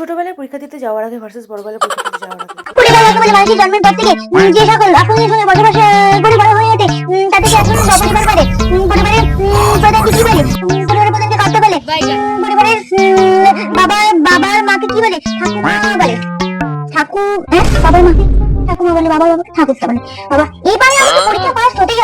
ছোটবেলায় পরীক্ষা দিতে যাওয়ার আগে ভার্সেস বড়বেলায় পরীক্ষা দিতে যাওয়ার আগে। পরিবার একেবারে মানুষের জন্মের পর থেকে যে সকল আপনের সঙ্গে বসবাস করে বড় হয়ে ওঠে তাদেরকে আসলে সপরিবার বলে উম, পরিবারের উম, কি বলে? পরিবারের প্রধানকে কর্তা বলে। পরিবারের উম, বাবার বাবার মাকে কি বলে? ঠাকুমা বলে। ঠাকু হ্যাঁ বাবার মাকে? ঠাকুমা বলে বাবার বাবাকে ঠাকুরটা বলে। বাবা এবারে আমাকে পরীক্ষা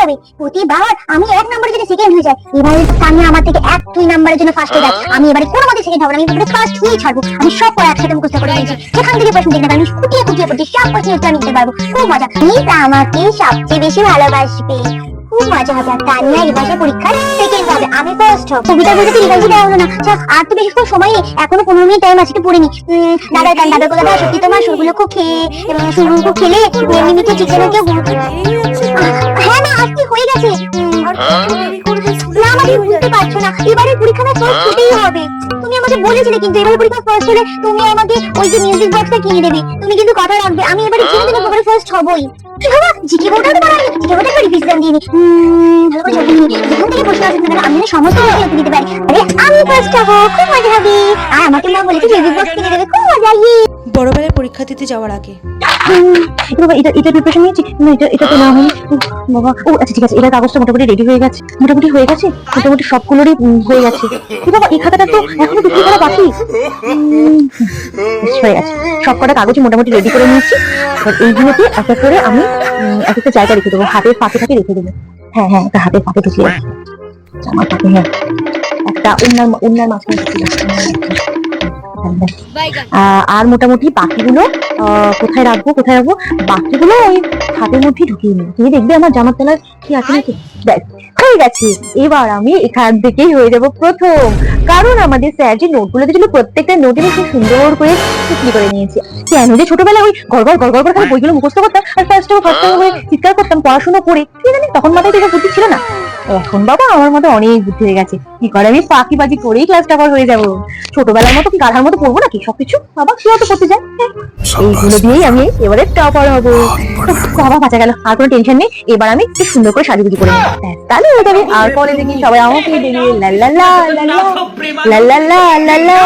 হবে। প্রতিবার আমি এক নম্বরের জন্য সেকেন্ড হয়ে যাই। এবারে সামনে আমার থেকে এক, দুই নম্বরের জন্য ফার্স্ট হয়ে যায় আমি এবারে কোনো মতে সেকেন্ড হব না। আমি এবারে ফার্স্ট হয়ে ছাড়বো। আমি সব পড়া একসাথে মুখস্থ করে দিয়েছি সেখান থেকে প্রশ্ন দেখতে আমি খুঁটিয়ে খুঁটিয়ে পড়ছি। সব প্রশ্ন উত্তর আমি দিতে পারব। খুব মজা। মিস আমাকে সবচেয়ে বেশি ভালোবাসবে। খুব আমি খেলে। এমনি মিটে চিকেন কেউ আর কত দেরি করবে? না আমি বুঝতে পারছ না। এবারে পরীক্ষাটা না ফার্স্ট হবে। তুমি আমাকে বলেছিলে কিন্তু এবারে পরীক্ষা ফার্স্ট হলে তুমি আমাকে ওই যে মিউজিক বক্সটা কিনে দেবে। তুমি কিন্তু কথা রাখবে আমি এবারে কিনে দেবো এবারে ফার্স্ট হবই। কি বাবা জিকে বোর্ডটা তো জিকে বোর্ডটা দিয়ে ভালো করে যেখান থেকে প্রশ্ন আসবে না আমি সমস্ত কিছু লিখে দিতে পারি। আরে আমি ফার্স্ট হব খুব মজা হবে। আর আমাকে মা বলেছে মিউজিক বক্স কিনে দেবে খুব মজা ইয়ে। বড়বেলায় পরীক্ষা দিতে যাওয়ার আগে। হুম, বাবা এটা এটা প্রিপারেশন নিয়েছি না এটা এটা তো না হয়নি। বাবা ও আচ্ছা ঠিক আছে এটা কাগজটা মোটামুটি রেডি হয়ে গেছে। মোটামুটি হয়ে গেছে? মোটামুটি সবগুলোরই হয়ে গেছে। বাবা এই খাতাটা তো এখনও বিক্রি করা বাকি হয়ে গেছে সব কটা কাগজই মোটামুটি রেডি করে নিয়েছি। এবার এইগুলোতে একটা করে আমি এক একটা জায়গা রেখে দেবো। হাতের ফাঁকে ফাঁকে রেখে দেবো। হ্যাঁ হ্যাঁ একটা হাতের ফাঁকে ঢুকিয়ে আমার ফাঁকে হ্যাঁ। একটা অন্যার অন্যার মাঝখানে আর মোটামুটি বাকিগুলো আহ, কোথায় রাখব কোথায় রাখব? বাকিগুলো ওই হাতের মধ্যে ঢুকিয়ে নিই। তুমি দেখবে আমার জামার তলার কি আছে নাকি? ব্যাস হয়ে গেছে। এবার আমি এখান থেকেই হয়ে যাব প্রথম। কারণ আমাদের স্যার যে নোটগুলো দিয়েছিল, প্রত্যেকটা নোটে খুব সুন্দর করে টুকলি করে নিয়েছি। কেন যে ছোটবেলায় ওই গড়গড় গড়গড় করে বইগুলো মুখস্থ করতাম আর ফার্স্ট টাইম ফার্স্ট টাইম চিৎকার করতাম, পড়াশোনা করে। কি জানি তখন মাথায় তো বুদ্ধি ছিল না। এখন বাবা, আমার মধ্যে অনেক বুদ্ধি হয়ে গেছে। কি করে আমি ফাঁকিবাজি করেই ক্লাস টাপার হয়ে যাব? ছোটবেলার মতো কি গাধার মতো পড়ব নাকি? সবকিছু বাবা কি হয়তো করতে যায় হ্যাঁ। এইগুলো দিয়েই আমি এবারে টপার হব। বাবা, বাঁচা গেল, আর কোনো টেনশন নেই। এবার আমি একটু সুন্দর করে সাজুগুজি করে নেব। তাহলে আর পরে দেখি সবাই আমাকে লা লা লা লা লা লা লা লা লা।